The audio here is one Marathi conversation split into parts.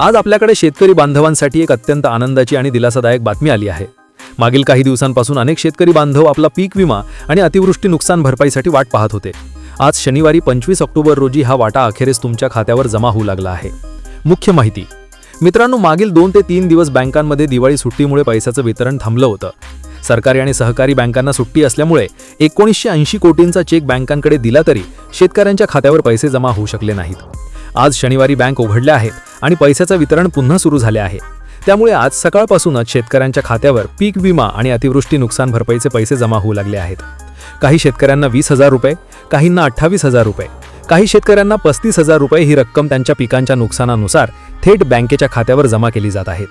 आज आपल्याकडे शेतकरी बांधवांसाठी एक अत्यंत आनंदाची आणि दिलासादायक बातमी आली आहे. मागील काही दिवसांपासून अनेक शेतकरी बांधव आपला पीक विमा आणि अतिवृष्टी नुकसान भरपाईसाठी वाट पाहत होते. आज शनिवारी पंचवीस ऑक्टोबर रोजी हा वाटा अखेरीस तुमच्या खात्यावर जमा होऊ लागला आहे. मुख्य माहिती. मित्रांनो मागील दोन ते तीन दिवस बँकांमध्ये दिवाळी सुट्टीमुळे पैशाचं वितरण थांबलं होतं. सरकारी आणि सहकारी बँकांना सुट्टी असल्यामुळे एकोणीसशे ऐंशी कोटींचा चेक बँकांकडे दिला तरी शेतकऱ्यांच्या खात्यावर पैसे जमा होऊ शकले नाहीत. आज शनिवारी बँक उघडल्या आहेत आणि पैशाचं वितरण पुन्हा सुरू झाले आहे. त्यामुळे आज सकाळपासूनच शेतकऱ्यांच्या खात्यावर पीक विमा आणि अतिवृष्टी नुकसान भरपाईचे पैसे जमा होऊ लागले आहेत. काही शेतकऱ्यांना वीस हजार रुपये काहींना अठ्ठावीस हजार रुपये काही शेतकऱ्यांना पस्तीस हजार रुपये ही रक्कम त्यांच्या पिकांच्या नुकसानानुसार थेट बँकेच्या खात्यावर जमा केली जात आहे.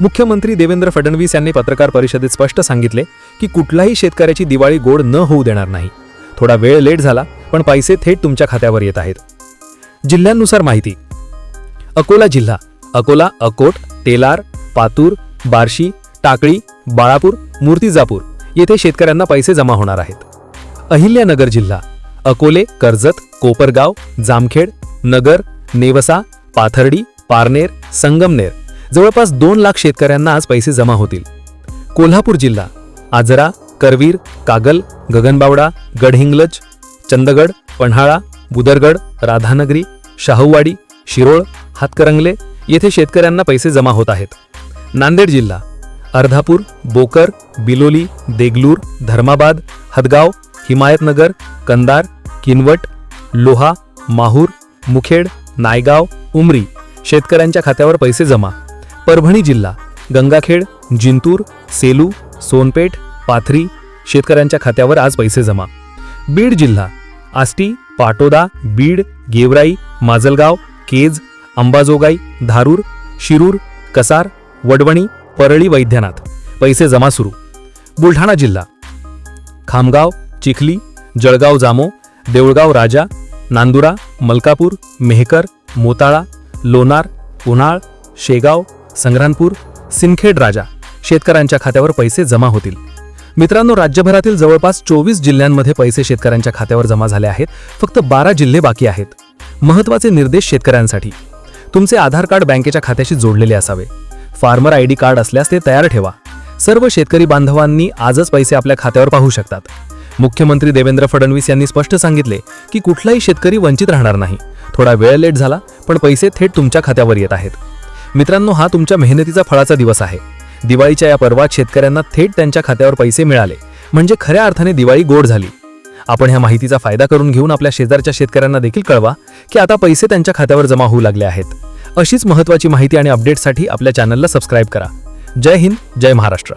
मुख्यमंत्री देवेंद्र फडणवीस यांनी पत्रकार परिषदेत स्पष्ट सांगितले की कुठल्याही शेतकऱ्याची दिवाळी गोड न होऊ देणार नाही. थोडा वेळ लेट झाला पण पैसे थेट तुमच्या खात्यावर येत आहेत. जिल्ह्यांनुसार माहिती. अकोला जिल्हा. अकोला अकोट तेलार पातूर बार्शी टाकळी बाळापूर मूर्तिजापूर येथे शेतकऱ्यांना पैसे जमा होणार आहेत. अहिल्यानगर जिल्हा. अकोले कर्जत कोपरगाव जामखेड नगर नेवसा पाथर्डी पारनेर संगमनेर जवळपास दोन लाख शेतकऱ्यांना आज पैसे जमा होतील. कोल्हापूर जिल्हा. आजरा करवीर कागल गगनबावडा गडहिंग्लज चंदगड पन्हाळा बुदरगड राधानगरी शाहूवाडी शिरोळ हातकरंगले येथे शेतकऱ्यांना पैसे जमा होत आहेत. नांदेड जिल्हा अर्धापूर बोकर बिलोली देगलूर धर्माबाद हदगाव हिमायतनगर कंदार किनवट लोहा माहूर मुखेड नायगाव उमरी शेतकऱ्यांच्या खात्यावर पैसे जमा. परभणी जिल्हा गंगाखेड जिंतूर सेलू सोनपेठ पाथरी शेतकऱ्यांच्या खात्यावर आज पैसे जमा. बीड जिल्हा आष्टी पाटोदा बीड गेवराई माजलगाव केज अंबाजोगाई धारूर शिरूर कसार वडवणी परळी वैद्यनाथ. पैसे जमा सुरू. बुलढाणा जिल्हा. खामगाव चिखली जळगाव जामो देऊळगाव राजा नांदुरा मलकापूर मेहकर मोताळा लोणार उन्हाळ शेगाव संग्रामपूर सिंदखेड राजा. शेतकऱ्यांच्या खात्यावर पैसे जमा होतील. मित्रांनो राज्यभरातील जवळपास चोवीस जिल्ह्यांमध्ये पैसे शेतकऱ्यांच्या खात्यावर जमा झाले आहेत. फक्त बारा जिल्हे बाकी आहेत. महत्त्वाचे निर्देश शेतकऱ्यांसाठी. तुमचे आधार कार्ड बँकेच्या खात्याशी जोडलेले असावे. फार्मर आय डी कार्ड असल्यास ते तयार ठेवा. सर्व शेतकरी बांधवांनी आजच पैसे आपल्या खात्यावर पाहू शकतात. मुख्यमंत्री देवेंद्र फडणवीस यांनी स्पष्ट सांगितले की कुठलाही शेतकरी वंचित राहणार नाही. थोडा वेळ लेट झाला पण पैसे थेट तुमच्या खात्यावर येत आहेत. मित्रांनो हा तुमच्या मेहनतीचा फळाचा दिवस आहे. दिवाळीच्या या पर्वात शेतकऱ्यांना थेट त्यांच्या खात्यावर पैसे मिळाले. म्हणजे खऱ्या अर्थाने दिवाळी गोड झाली. आपण ह्या माहितीचा फायदा करून घेऊन आपल्या शेजारच्या शेतकऱ्यांना देखील कळवा की आता पैसे त्यांच्या खात्यावर जमा होऊ लागले आहेत. अशीच महत्त्वाची माहिती आणि अपडेटसाठी आपल्या चॅनलला सबस्क्राईब करा. जय हिंद जय महाराष्ट्र.